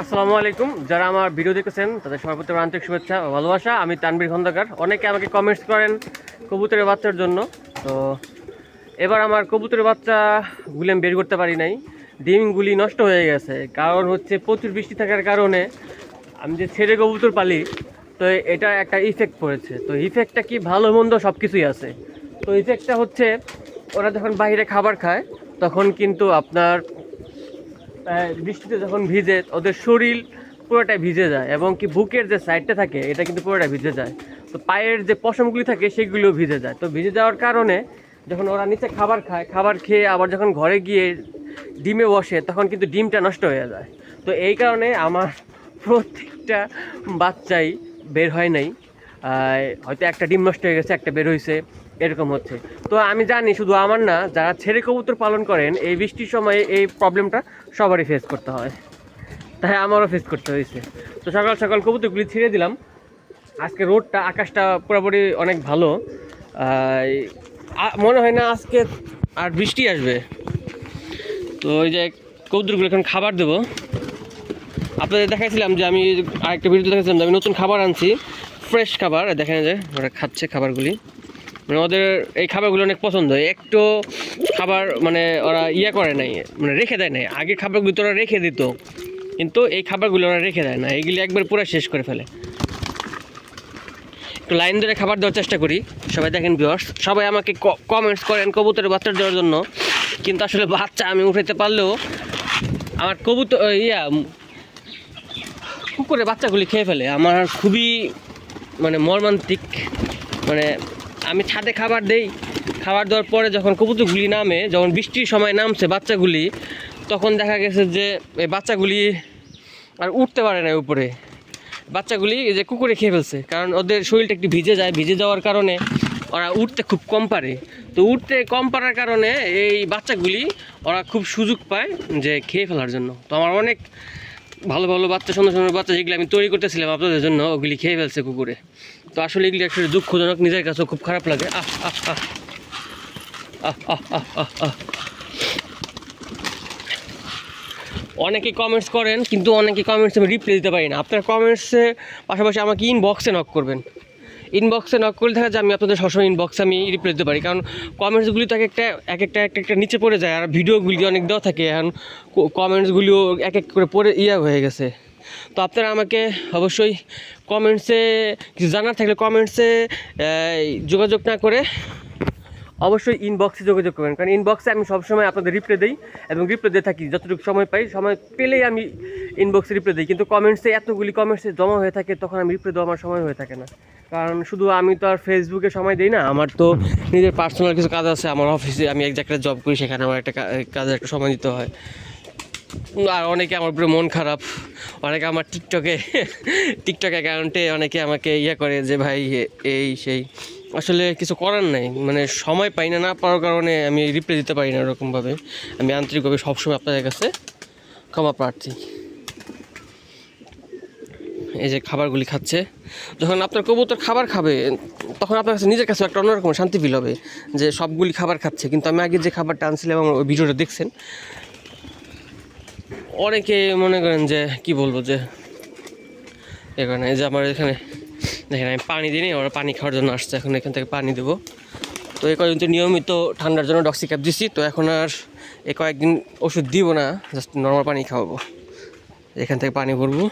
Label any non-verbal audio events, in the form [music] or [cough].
আসসালামু আলাইকুম। যারা আমার ভিডিও দেখেছেন, তাদের আমার আন্তরিক শুভেচ্ছা ভালোবাসা। আমি তানবীর খন্দকার। অনেকে আমাকে কমেন্টস করেন কবুতরের বাচ্চার জন্য। তো এবার আমার কবুতরের বাচ্চাগুলি আমি বের করতে পারি নাই। ডিমগুলি নষ্ট হয়ে গেছে। কারণ হচ্ছে প্রচুর বৃষ্টি থাকার কারণে আমি যে ছেড়ে কবুতর পালি, তো এটা একটা ইফেক্ট পড়েছে। তো ইফেক্টটা কি ভালো মন্দ সব কিছুই আছে। তো ইফেক্টটা হচ্ছে, ওরা যখন বাইরে খাবার খায়, তখন কিন্তু আপনার বৃষ্টিতে যখন ভিজে, ওদের শরীর পুরোটাই ভিজে যায় এবং কি বুকের যে সাইডটা থাকে, এটা কিন্তু পুরোটাই ভিজে যায়। তো পায়ের যে পশমগুলি থাকে, সেগুলোও ভিজে যায়। তো ভিজে যাওয়ার কারণে যখন ওরা নিচে খাবার খায়, খাবার খেয়ে আবার যখন ঘরে গিয়ে ডিমে বসে, তখন কিন্তু ডিমটা নষ্ট হয়ে যায়। তো এই কারণে আমার প্রত্যেকটা বাচ্চাই বের হয় নাই। হয়তো একটা ডিম নষ্ট হয়ে গেছে, একটা বের হয়েছে এরকম হচ্ছে। তো আমি জানি শুধু আমার না, যারা ছেড়ে কবুতর পালন করেন, এই বৃষ্টির সময় এই প্রবলেমটা সবারই ফেস করতে হয়। তাই আমারও ফেস করতে হয়েছে। তো সকাল সকাল কবুতরগুলি ছেড়ে দিলাম। আজকে রোডটা আকাশটা পুরোপুরি অনেক ভালো। মনে হয় না আজকে আর বৃষ্টি আসবে। তো ওই যে কবুতরগুলো এখন খাবার দেবো। আপনাদের দেখাইছিলাম যে আমি আরেকটা ভিডিও দেখাচ্ছিলাম যে আমি নতুন খাবার আনছি। ফ্রেশ খাবার, দেখেন যে ওরা খাচ্ছে খাবারগুলি। মানে ওদের এই খাবারগুলো অনেক পছন্দ একটু খাবার মানে ওরা ইয়ে করে নাই মানে রেখে দেয় নাই। আগে খাবারগুলো তো ওরা রেখে দিত। কিন্তু এই খাবারগুলো ওরা রেখে দেয় না। এগুলি একবার পুরো শেষ করে ফেলে। একটু লাইন ধরে খাবার দেওয়ার চেষ্টা করি। সবাই দেখেন ভিউয়ার্স সবাই আমাকে কমেন্টস করেন কবুতরের বাচ্চা দেওয়ার জন্য। কিন্তু আসলে বাচ্চা আমি উঠাইতে পারলেও আমার কবুতর ইয়া, কুকুরের বাচ্চাগুলি খেয়ে ফেলে। আমার খুবই মানে মর্মান্তিক মানে আমি ছাদে খাবার দেই। খাবার দেওয়ার পরে যখন কবুতরগুলি নামে, যখন বৃষ্টির সময় নামছে বাচ্চাগুলি, তখন দেখা গেছে যে এই বাচ্চাগুলি আর উঠতে পারে না উপরে। বাচ্চাগুলি যে কুকুরে খেয়ে ফেলছে, কারণ ওদের শরীরটা একটু ভিজে যায়, ভিজে যাওয়ার কারণে ওরা উঠতে খুব কম পারে। তো উঠতে কম পারার কারণে এই বাচ্চাগুলি ওরা খুব সুযোগ পায় যে খেয়ে ফেলার জন্য। তো আমার অনেক ভালো ভালো বাচ্চা, সুন্দর সুন্দর বাচ্চা যেগুলো আমি তৈরি করতেছিলাম আপনাদের জন্য, ওগুলি খেয়ে ফেলছে কুকুরে। তো আসলে এগুলি একটা দুঃখজনক, নিজের কাছেও খুব খারাপ লাগে। আহ আহ আহ অনেকে কমেন্টস করেন, কিন্তু অনেকে কমেন্টস আমি রিপ্লাই দিতে পারি না। আপনার কমেন্টসে পাশাপাশি আমাকে ইনবক্সে নক করবেন। ইনবক্সে নক করলে দেখা যায় আমি আপনাদের সবসময় ইনবক্সে আমি রিপ্লাই দিতে পারি। কারণ কমেন্টসগুলি তো এক একটা এক একটা এক একটা নিচে পড়ে যায়। আর ভিডিওগুলি অনেক দেওয়া থাকে। এখন কমেন্টসগুলিও এক এক করে পড়ে ইয়া হয়ে গেছে। তো আপনারা আমাকে অবশ্যই কমেন্টসে কিছু জানার থাকলে কমেন্টসে যোগাযোগ না করে অবশ্যই ইনবক্সে যোগাযোগ করবেন। কারণ ইনবক্সে আমি সবসময় আপনাদের রিপ্লাই দিই এবং রিপ্লাই দিয়ে থাকি। যতটুকু সময় পাই, সময় পেলেই আমি ইনবক্সে রিপ্লাই দিই। কিন্তু কমেন্টসে এতগুলি কমেন্টসে জমা হয়ে থাকে তখন আমি রিপ্লাই দেওয়া আমার সময় হয়ে থাকে না। কারণ শুধু আমি তো আর ফেসবুকে সময় দিই না আমার তো [laughs] নিজের পার্সোনাল কিছু কাজ আছে আমার অফিসে আমি এক জায়গায় জব করি সেখানে আমার একটা কাজে একটা সময় দিতে হয়। আর অনেকে আমার উপরে মন খারাপ অনেকে আমার টিকটকে টিকটক অ্যাকাউন্টে অনেকে আমাকে ইয়ে করে যে ভাই এই সেই। আসলে কিছু করার নাই মানে সময় পাই না না পাওয়ার কারণে আমি রিপ্লাই দিতে পারি না ওরকমভাবে। আমি আন্তরিকভাবে সবসময় আপনাদের কাছে ক্ষমা প্রার্থী। এই যে খাবারগুলি খাচ্ছে যখন আপনার কবুতর খাবার খাবে তখন আপনার কাছে নিজের কাছে একটা অন্যরকম শান্তি ফিল হবে যে সবগুলি খাবার খাচ্ছে। কিন্তু আমি আগে যে খাবারটা আনছিলাম ওই ভিডিওটা দেখছেন অনেকে মনে করেন যে কি বলব যে এখানে এই যে আমার এখানে দেখেন আমি পানি দিই নি, ওরা পানি খাওয়ার জন্য আসছে এখন এখান থেকে পানি দেবো। তো এই কয়েকদিন তো নিয়মিত ঠান্ডার জন্য ডক্সি ক্যাপ দিছি তো এখন আর এ কয়েকদিন ওষুধ দিব না জাস্ট নর্মাল পানি খাওয়াবো। এখান থেকে পানি ভরবো।